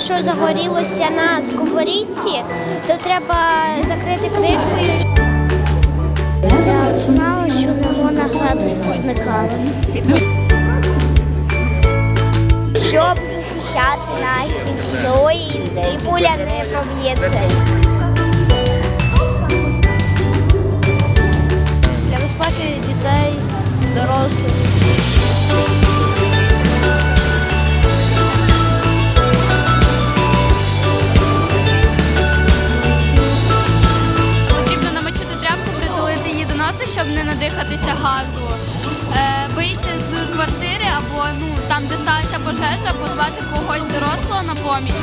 якщо загорілося на сковорідці, то треба закрити кришкою. Я знала, що не можна грати з. Щоб захищати наші сої, і пуля не проб'ється. Для безпеки дітей, дорослих. Не надихатися газу. Е, вийти з квартири або ну там, де сталася пожежа, позвати когось дорослого на поміч.